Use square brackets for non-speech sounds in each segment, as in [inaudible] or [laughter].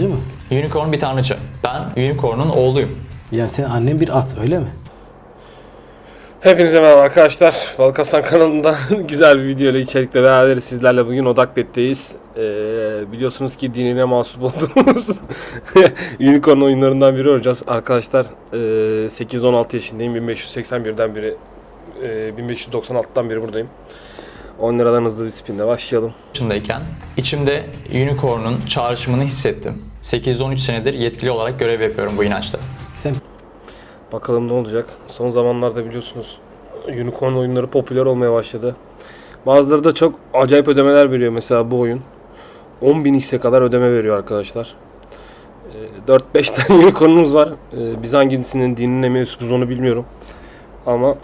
Değil mi? Unicorn bir tanrıça. Ben Unicorn'un oğluyum. Yani senin annen bir at öyle mi? Hepinize merhaba arkadaşlar. Balkasan kanalında [laughs] güzel bir video ile içerikle beraber sizlerle bugün Odakbet'teyiz. Ee, biliyorsunuz ki dinine mahsup olduğumuz [laughs] Unicorn oyunlarından biri olacağız. Arkadaşlar e, 8-16 yaşındayım. 1581'den beri e, 1596'dan beri buradayım. 10 liradan hızlı bir spinle başlayalım. yaşındayken içimde Unicorn'un çağrışımını hissettim. 8-13 senedir yetkili olarak görev yapıyorum bu inançta. Sen Bakalım ne olacak. Son zamanlarda biliyorsunuz Unicorn oyunları popüler olmaya başladı. Bazıları da çok acayip ödemeler veriyor. Mesela bu oyun 10.000x'e kadar ödeme veriyor arkadaşlar. Ee, 4-5 [laughs] tane Unicorn'umuz var. Ee, Biz hangisinin dinine mensubuz onu bilmiyorum. Ama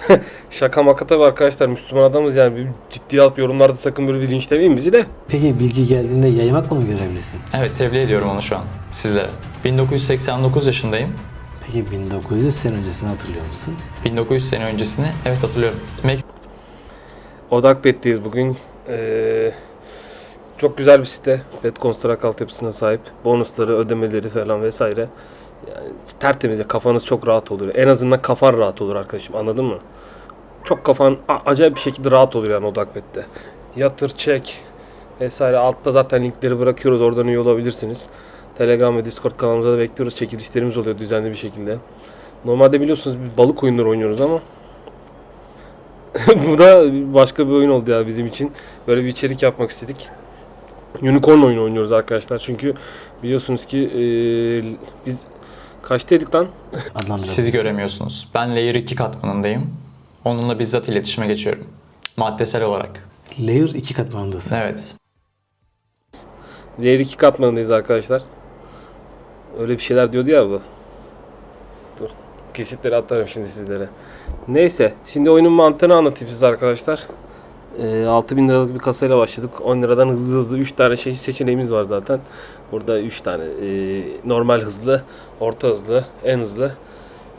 [laughs] şaka maka tabii arkadaşlar Müslüman adamız yani bir ciddiye alıp yorumlarda sakın böyle bilinçlemeyin bizi de. peki bilgi geldiğinde yaymakla mı görevlisin? Evet tebliğ ediyorum onu şu an sizlere. 1989 yaşındayım. Peki 1900 sene öncesini hatırlıyor musun? 1900 sene öncesini evet hatırlıyorum. Mex- Odakbet'teyiz bugün. Ee, çok güzel bir site. Betconstruct altyapısına sahip. Bonusları, ödemeleri falan vesaire. Yani tertemiz. Kafanız çok rahat oluyor. En azından kafan rahat olur arkadaşım. Anladın mı? Çok kafan acayip bir şekilde rahat oluyor yani Odakbet'te. Yatır, çek vesaire. Altta zaten linkleri bırakıyoruz. Oradan üye olabilirsiniz. Telegram ve Discord kanalımıza da bekliyoruz. Çekilişlerimiz oluyor düzenli bir şekilde. Normalde biliyorsunuz biz balık oyunları oynuyoruz ama [laughs] Bu da başka bir oyun oldu ya bizim için. Böyle bir içerik yapmak istedik. Unicorn oyunu oynuyoruz arkadaşlar. Çünkü biliyorsunuz ki eee, biz kaçtaydık lan? Sizi göremiyorsunuz. Ben Layer 2 katmanındayım. Onunla bizzat iletişime geçiyorum. Maddesel olarak. Layer 2 katmanındasın. Evet. Layer 2 katmanındayız arkadaşlar. Öyle bir şeyler diyordu ya bu. Dur. Kesitleri atarım şimdi sizlere. Neyse. Şimdi oyunun mantığını anlatayım size arkadaşlar. Ee, 6000 liralık bir kasayla başladık. 10 liradan hızlı hızlı 3 tane şey seçeneğimiz var zaten. Burada 3 tane. Ee, normal hızlı, orta hızlı, en hızlı.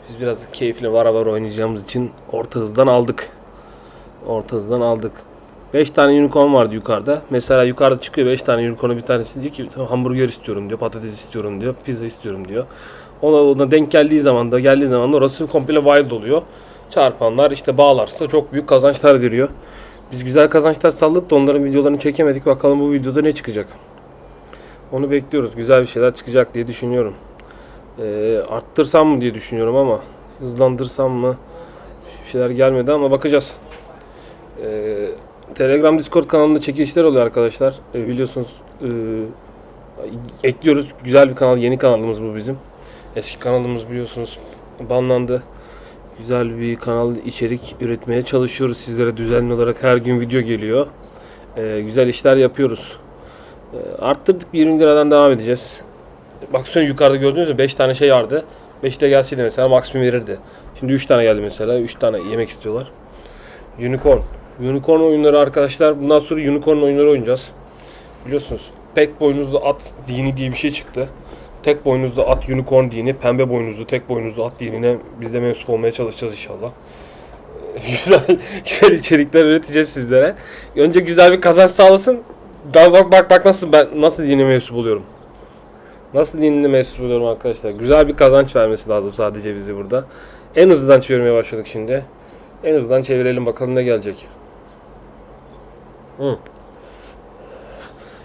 Biz biraz keyifli vara vara oynayacağımız için orta hızdan aldık. Orta hızdan aldık. 5 tane unicorn vardı yukarıda. Mesela yukarıda çıkıyor 5 tane unicorn'u bir tanesi diyor ki hamburger istiyorum diyor, patates istiyorum diyor, pizza istiyorum diyor. Ona, ona denk geldiği zaman da geldiği zaman da orası komple wild oluyor. Çarpanlar işte bağlarsa çok büyük kazançlar veriyor. Biz güzel kazançlar salladık da onların videolarını çekemedik. Bakalım bu videoda ne çıkacak. Onu bekliyoruz. Güzel bir şeyler çıkacak diye düşünüyorum. Ee, arttırsam mı diye düşünüyorum ama hızlandırsam mı bir şeyler gelmedi ama bakacağız. Ee, Telegram Discord kanalında çekilişler oluyor arkadaşlar. Ee, biliyorsunuz e, ekliyoruz. Güzel bir kanal. Yeni kanalımız bu bizim. Eski kanalımız biliyorsunuz banlandı. Güzel bir kanal içerik üretmeye çalışıyoruz. Sizlere düzenli olarak her gün video geliyor. Ee, güzel işler yapıyoruz. Ee, arttırdık 20 liradan devam edeceğiz. Bak sonra yukarıda gördünüz mü 5 tane şey vardı. 5 de gelseydi mesela maksimum verirdi. Şimdi 3 tane geldi mesela. 3 tane yemek istiyorlar. Unicorn. Unicorn oyunları arkadaşlar. Bundan sonra Unicorn oyunları oynayacağız. Biliyorsunuz tek boynuzlu at dini diye bir şey çıktı. Tek boynuzlu at unicorn dini, pembe boynuzlu tek boynuzlu at dinine biz de mensup olmaya çalışacağız inşallah. [laughs] Güzel, güzel içerikler üreteceğiz sizlere. Önce güzel bir kazanç sağlasın. Daha bak bak bak nasıl ben nasıl dine mensup oluyorum. Nasıl dinine mensup oluyorum arkadaşlar. Güzel bir kazanç vermesi lazım sadece bizi burada. En hızlıdan çevirmeye başladık şimdi. En hızlıdan çevirelim bakalım ne gelecek. Hı.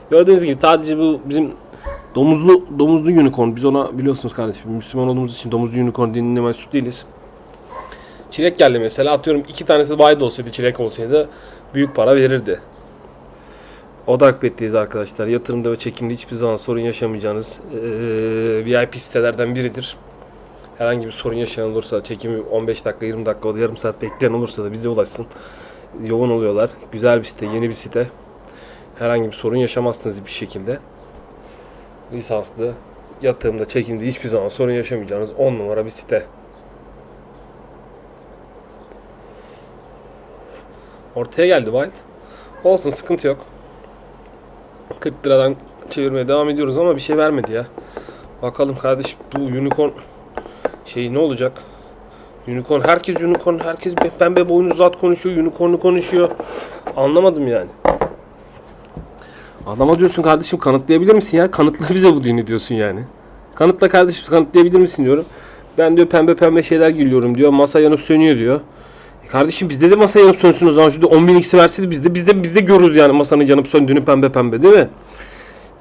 Gördüğünüz gibi sadece bu bizim domuzlu domuzlu unicorn. Biz ona biliyorsunuz kardeşim Müslüman olduğumuz için domuzlu unicorn dinine mensup değiliz. Çilek geldi mesela atıyorum iki tanesi wide olsaydı çilek olsaydı büyük para verirdi. Odakbet'teyiz arkadaşlar. Yatırımda ve çekimde hiçbir zaman sorun yaşamayacağınız eee, VIP sitelerden biridir. Herhangi bir sorun yaşayan olursa çekimi 15 dakika 20 dakika yarım saat bekleyen olursa da bize ulaşsın. Yoğun oluyorlar. Güzel bir site, yeni bir site. Herhangi bir sorun yaşamazsınız bir şekilde. Lisanslı, yatırımda, çekimde hiçbir zaman sorun yaşamayacağınız 10 numara bir site. Ortaya geldi Wild. Olsun sıkıntı yok. 40 liradan çevirmeye devam ediyoruz ama bir şey vermedi ya. Bakalım kardeş bu unicorn şey ne olacak? Unicorn herkes unicorn herkes pembe boynuzlu at konuşuyor unicorn'u konuşuyor. Anlamadım yani. Adama diyorsun kardeşim kanıtlayabilir misin ya? Kanıtla [laughs] bize bu dini diyorsun yani. Kanıtla kardeşim kanıtlayabilir misin diyorum. Ben diyor pembe pembe şeyler gülüyorum diyor. Masa yanıp sönüyor diyor. E kardeşim bizde de masa yanıp sönsün o zaman. Şurada 10 bin x'i verseydi biz de, biz de, biz de görürüz yani masanın yanıp söndüğünü pembe pembe değil mi?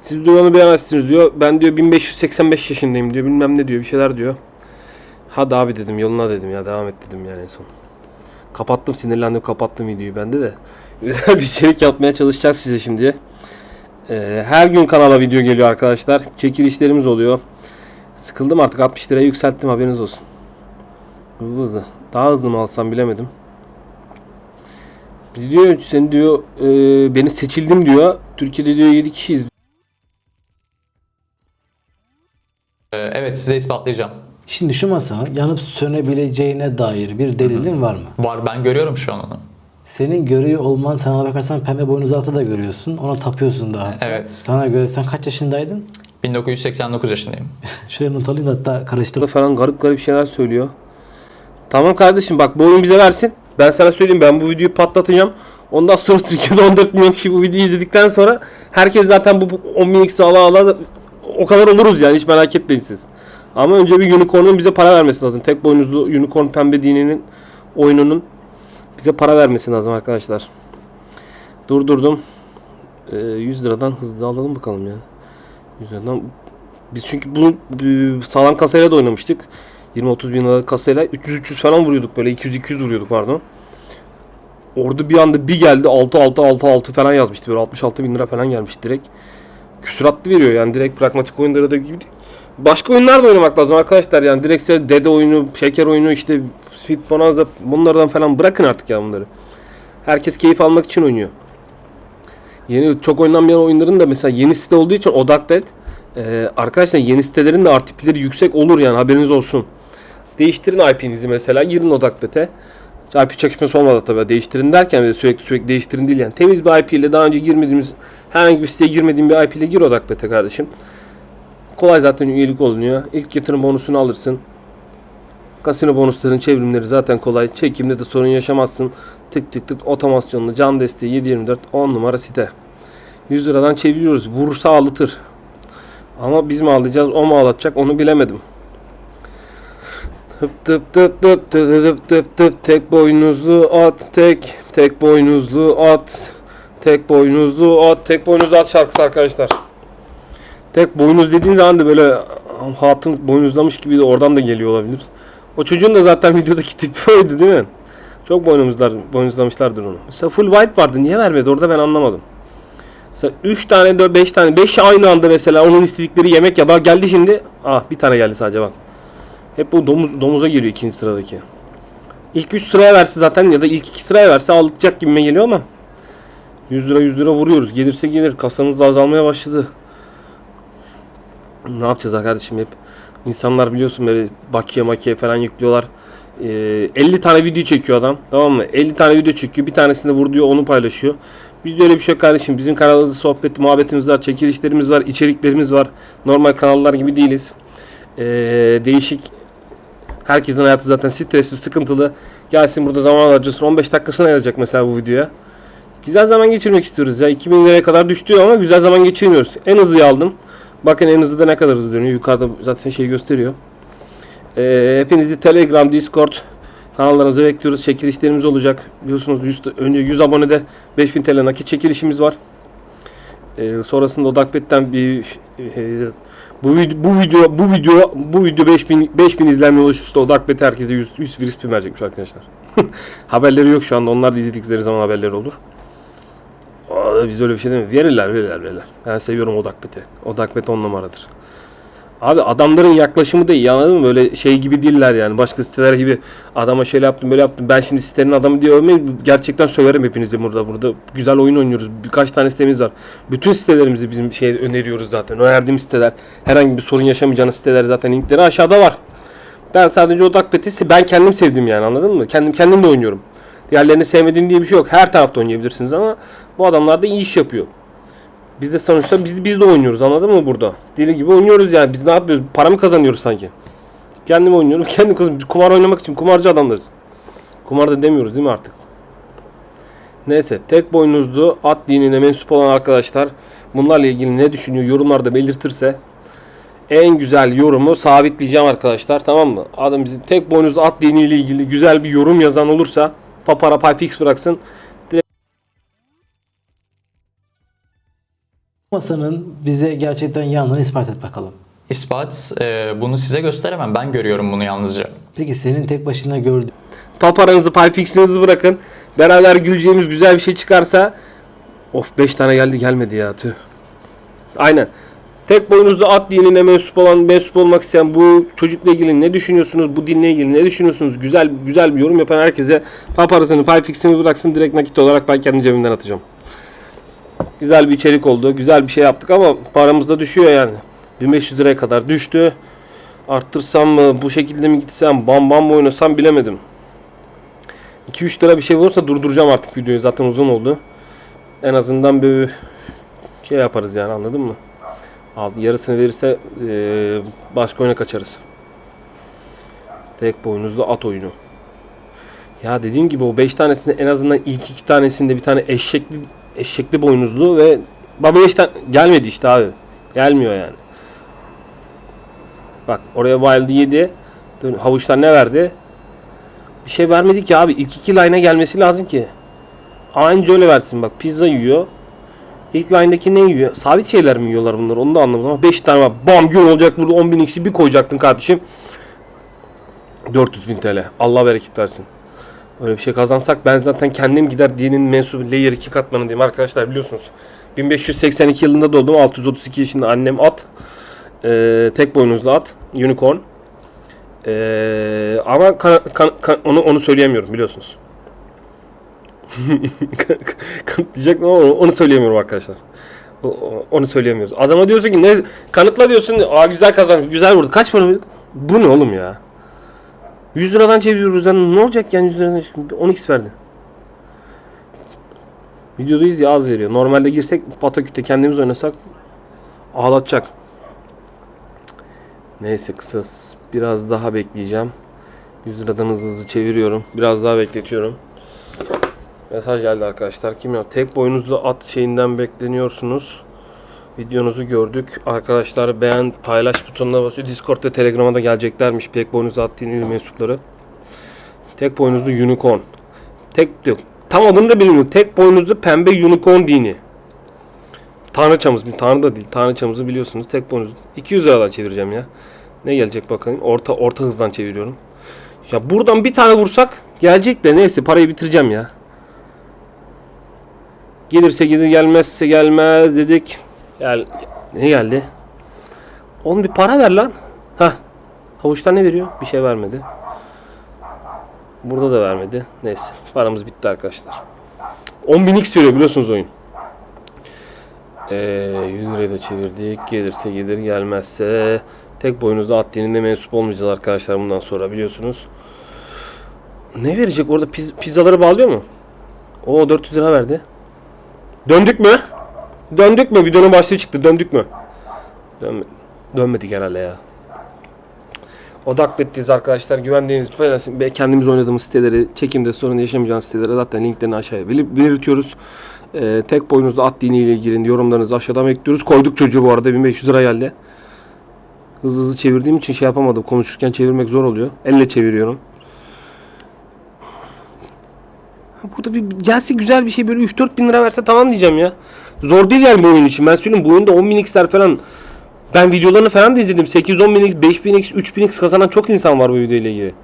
Siz diyor onu beğenmezsiniz diyor. Ben diyor 1585 yaşındayım diyor. Bilmem ne diyor bir şeyler diyor. Hadi abi dedim yoluna dedim ya devam et dedim yani en son. Kapattım sinirlendim kapattım videoyu bende de. [laughs] Bir içerik yapmaya çalışacağız size şimdi. Ee, her gün kanala video geliyor arkadaşlar. Çekilişlerimiz oluyor. Sıkıldım artık 60 liraya yükselttim haberiniz olsun. Hızlı hızlı. Daha hızlı mı alsam bilemedim. Diyor sen diyor e, beni seçildim diyor. Türkiye'de diyor 7 kişiyiz. Ee, evet size ispatlayacağım. Şimdi şu masanın yanıp sönebileceğine dair bir delilin var mı? Var ben görüyorum şu an onu. Senin görüyor olman sana bakarsan pembe boynuz altı da görüyorsun. Ona tapıyorsun daha. Evet. Sana göre sen kaç yaşındaydın? 1989 yaşındayım. [laughs] Şuraya not alayım da hatta karıştır. Burada falan garip garip şeyler söylüyor. Tamam kardeşim bak bu oyun bize versin. Ben sana söyleyeyim ben bu videoyu patlatacağım. Ondan sonra [laughs] Türkiye'de 14 milyon kişi bu videoyu izledikten sonra herkes zaten bu bu 10 bin x'i ala ala o kadar oluruz yani hiç merak etmeyin siz. Ama önce bir unicorn'un bize para vermesi lazım. Tek boynuzlu unicorn pembe dininin oyununun bize para vermesi lazım arkadaşlar. Durdurdum. Ee, 100 liradan hızlı alalım bakalım ya. 100 liradan biz çünkü bunu sağlam kasayla da oynamıştık. 20-30 bin liralık kasayla 300-300 falan vuruyorduk böyle 200-200 vuruyorduk pardon. Orada bir anda bir geldi 6-6-6-6 falan yazmıştı böyle 66 bin lira falan gelmişti direkt. Küsuratlı veriyor yani direkt pragmatik oyunları da gibi değil. Başka oyunlar da oynamak lazım arkadaşlar yani direkt dede oyunu, şeker oyunu işte Speed Bonanza bunlardan falan bırakın artık ya bunları. Herkes keyif almak için oynuyor. Yeni çok oynanmayan oyunların da mesela yeni site olduğu için Odakbet ee, arkadaşlar yeni sitelerin de RTP'leri yüksek olur yani haberiniz olsun. Değiştirin IP'nizi mesela girin Odakbet'e. IP çakışması olmadı tabii. Değiştirin derken böyle sürekli sürekli değiştirin değil yani. Temiz bir IP ile daha önce girmediğimiz herhangi bir siteye girmediğin bir IP ile gir Odakbet'e kardeşim. Kolay zaten üyelik olunuyor. İlk yatırım bonusunu alırsın. Kasino bonusların çevrimleri zaten kolay. Çekimde de sorun yaşamazsın. Tık tık tık otomasyonlu can desteği 724 10 numara site. 100 liradan çeviriyoruz. Vurursa ağlatır. Ama biz mi ağlayacağız o mu ağlatacak onu bilemedim. Tıp tıp tıp tıp tıp tıp tıp tıp tek boynuzlu at tek tek boynuzlu at tek boynuzlu at tek boynuzlu at şarkısı arkadaşlar. Tek boynuz dediğin zaman da böyle hatun boynuzlamış gibi de oradan da geliyor olabilir. O çocuğun da zaten [laughs] videodaki tipi oydu değil mi? Çok boynuzlar, boynuzlamışlardır onu. Mesela full white vardı. Niye vermedi? Orada ben anlamadım. Mesela 3 tane 4 5 tane 5 aynı anda mesela onun istedikleri yemek ya bak geldi şimdi. Ah bir tane geldi sadece bak. Hep bu domuz domuza geliyor ikinci sıradaki. İlk 3 sıraya verse zaten ya da ilk 2 sıraya verse alacak gibime geliyor ama 100 lira 100 lira vuruyoruz. Gelirse gelir. Kasamız da azalmaya başladı. Ne yapacağız kardeşim hep? İnsanlar biliyorsun böyle bakiye makiye falan yüklüyorlar. Ee, 50 tane video çekiyor adam. Tamam mı? 50 tane video çekiyor. Bir tanesini vur diyor onu paylaşıyor. Bizde öyle bir şey yok kardeşim. Bizim kanalımızda sohbet, muhabbetimiz var, çekilişlerimiz var, içeriklerimiz var. Normal kanallar gibi değiliz. Ee, değişik Herkesin hayatı zaten stresli, sıkıntılı. Gelsin burada zaman harcasın. 15 dakikasına ayıracak mesela bu videoya. Güzel zaman geçirmek istiyoruz ya. 2000 liraya kadar düştü ama güzel zaman geçirmiyoruz. En hızlıyı aldım. Bakın en hızlı ne kadar hızlı dönüyor. Yukarıda zaten şey gösteriyor. Ee, hepinizi Telegram, Discord kanallarımıza bekliyoruz. Çekilişlerimiz olacak. Biliyorsunuz 100, önce 100 abonede 5000 TL nakit çekilişimiz var. Ee, sonrasında Odakbet'ten bir e, bu bu video bu video bu video 5000 5000 izlenme ulaşırsa Odakbet herkese 100 100 virüs prim verecekmiş arkadaşlar. [laughs] haberleri yok şu anda. Onlar da izledikleri zaman haberleri olur. Aa, biz öyle bir şey mi? Verirler, verirler, verirler. Ben seviyorum Odakbet'i. Odakbet 10 numaradır. Abi adamların yaklaşımı da iyi anladın mı? Böyle şey gibi değiller yani. Başka siteler gibi adama şöyle yaptım böyle yaptım. Ben şimdi sitenin adamı diye övmeyin. Gerçekten söverim hepinizi burada. Burada güzel oyun oynuyoruz. Birkaç tane sitemiz var. Bütün sitelerimizi bizim şey öneriyoruz zaten. Önerdiğim siteler. Herhangi bir sorun yaşamayacağınız siteler zaten linkleri aşağıda var. Ben sadece Odakbet'i ben kendim sevdim yani anladın mı? Kendim kendim de oynuyorum. Diğerlerini sevmediğim diye bir şey yok. Her tarafta oynayabilirsiniz ama bu adamlar da iyi iş yapıyor. Biz de sonuçta biz, biz de oynuyoruz anladın mı burada? Deli gibi oynuyoruz yani. Biz ne yapıyoruz? Para mı kazanıyoruz sanki? Kendim oynuyorum. [laughs] Kendim kızım. Kumar oynamak için kumarcı adamlarız. Kumar da demiyoruz değil mi artık? Neyse. Tek boynuzlu at dinine mensup olan arkadaşlar bunlarla ilgili ne düşünüyor yorumlarda belirtirse en güzel yorumu sabitleyeceğim arkadaşlar tamam mı? Adam bizim tek boynuzlu at diniyle ilgili güzel bir yorum yazan olursa papara pay fix bıraksın. Masanın bize gerçekten yanlığını ispat et bakalım. İspat e, bunu size gösteremem. Ben görüyorum bunu yalnızca. Peki senin tek başına gördüğün Paparanızı pay fixinizi bırakın. Beraber güleceğimiz güzel bir şey çıkarsa of 5 tane geldi gelmedi ya tüh. Aynen. Tek boynuzlu at dinine mensup olan, mensup olmak isteyen bu çocukla ilgili ne düşünüyorsunuz? Bu dinle ilgili ne düşünüyorsunuz? Güzel güzel bir yorum yapan herkese paparasını, pay fixini bıraksın. Direkt nakit olarak ben kendi cebimden atacağım. Güzel bir içerik oldu. Güzel bir şey yaptık ama paramız da düşüyor yani. 1500 liraya kadar düştü. Arttırsam mı, bu şekilde mi gitsem, bam bam mı oynasam bilemedim. 2-3 lira bir şey olursa durduracağım artık videoyu. Zaten uzun oldu. En azından bir şey yaparız yani anladın mı? Yarısını verirse eee, başka oyuna kaçarız. Tek boynuzlu at oyunu. Ya dediğim gibi o 5 tanesinde en azından ilk 2 tanesinde bir tane eşekli eşekli boynuzlu ve baba 5 tane gelmedi işte abi. Gelmiyor yani. Bak oraya Wild 7 Dön- havuçlar ne verdi? Bir şey vermedi ki abi. İlk iki line'a gelmesi lazım ki. Anca öyle versin bak. Pizza yiyor. İlk line'daki ne yiyor? Sabit şeyler mi yiyorlar bunlar? Onu da anlamadım ama 5 tane var. Bam gün olacak burada 10 bin x'i bir koyacaktın kardeşim. 400 bin TL. Allah bereket versin. Öyle bir şey kazansak ben zaten kendim gider diyenin mensubu layer 2 katmanındayım arkadaşlar biliyorsunuz. 1582 yılında doğdum. 632 yaşında annem at. Ee, tek boynuzlu at. Unicorn. Ee, ama kan- kan- kan- onu onu söyleyemiyorum biliyorsunuz. [laughs] Kanıtlayacaktım ama onu, onu söyleyemiyorum arkadaşlar. Onu söyleyemiyoruz. Adama diyorsun ki ne kanıtla diyorsun. Aa güzel kazan, güzel vurdu. Kaç para? Bu ne oğlum ya? 100 liradan çeviriyoruz yani ne olacak yani 100 liradan 10x verdi. Videodayız ya az veriyor. Normalde girsek pataküte kendimiz oynasak ağlatacak. Neyse kısa biraz daha bekleyeceğim. 100 liradan hızlı hızlı çeviriyorum. Biraz daha bekletiyorum. Mesaj geldi arkadaşlar. Kim ya? Tek boynuzlu at şeyinden bekleniyorsunuz. Videonuzu gördük. Arkadaşlar beğen, paylaş butonuna basıyor. Discord Telegram'a da geleceklermiş. Tek boynuzlu at dini mensupları. Tek boynuzlu unicorn. Tek tam adını da bilmiyorum. Tek boynuzlu pembe unicorn dini. Tanrıçamız, tanrı da değil. Tanrıçamızı biliyorsunuz. Tek boynuzlu. 200 liradan çevireceğim ya. Ne gelecek bakayım. Orta orta hızdan çeviriyorum. Ya buradan bir tane vursak gelecek de neyse parayı bitireceğim ya. Gelirse gelir gelmezse gelmez dedik. Gel ne geldi? Oğlum bir para ver lan. Hah. Havuçtan ne veriyor? Bir şey vermedi. Burada da vermedi. Neyse. Paramız bitti arkadaşlar. 10.000 x veriyor biliyorsunuz oyun. Ee, 100 lirayı da çevirdik. Gelirse gelir gelmezse tek boynuzlu at dininde mensup olmayacağız arkadaşlar bundan sonra biliyorsunuz. Ne verecek orada Piz- pizzaları bağlıyor mu? O 400 lira verdi. Döndük mü? Döndük mü? Videonun başlığı çıktı. Döndük mü? Dönme Dönmedik herhalde ya. Odak bettiyiz arkadaşlar. Güvendiğiniz kendimiz oynadığımız siteleri, çekimde sorun yaşamayacağınız sitelere zaten linklerini aşağıya bel- belirtiyoruz. Ee, tek boynuzlu at diniyle ilgili yorumlarınızı aşağıdan bekliyoruz. Koyduk çocuğu bu arada 1500 lira geldi. Hızlı hızlı çevirdiğim için şey yapamadım. Konuşurken çevirmek zor oluyor. Elle çeviriyorum. Burada bir gelse güzel bir şey böyle 3-4 bin lira verse tamam diyeceğim ya. Zor değil yani bu oyun için. Ben söyleyeyim bu oyunda 10 bin x'ler falan. Ben videolarını falan da izledim. 8-10 bin x, 5 bin x, 3 bin x kazanan çok insan var bu video ilgili.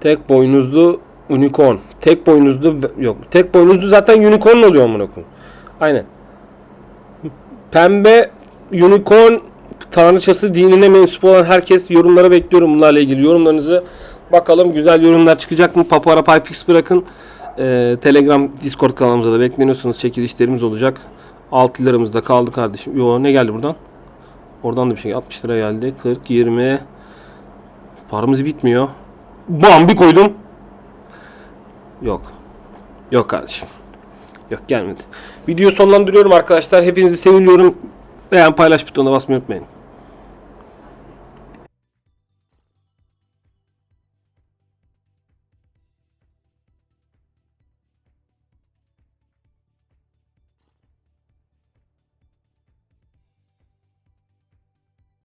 Tek boynuzlu unicorn. Tek boynuzlu yok. Tek boynuzlu zaten unicorn oluyor amına koyayım. Aynen. [laughs] Pembe unicorn tanrıçası dinine mensup olan herkes yorumlara bekliyorum bunlarla ilgili yorumlarınızı. Bakalım güzel yorumlar çıkacak mı? Papara Payfix bırakın. Ee, Telegram, Discord kanalımıza da bekleniyorsunuz. Çekilişlerimiz olacak. 6 liramız da kaldı kardeşim. Yo ne geldi buradan? Oradan da bir şey 60 lira geldi. 40, 20. Paramız bitmiyor. Bam bir koydum. Yok. Yok kardeşim. Yok gelmedi. Videoyu sonlandırıyorum arkadaşlar. Hepinizi seviyorum. Beğen paylaş butonuna basmayı unutmayın.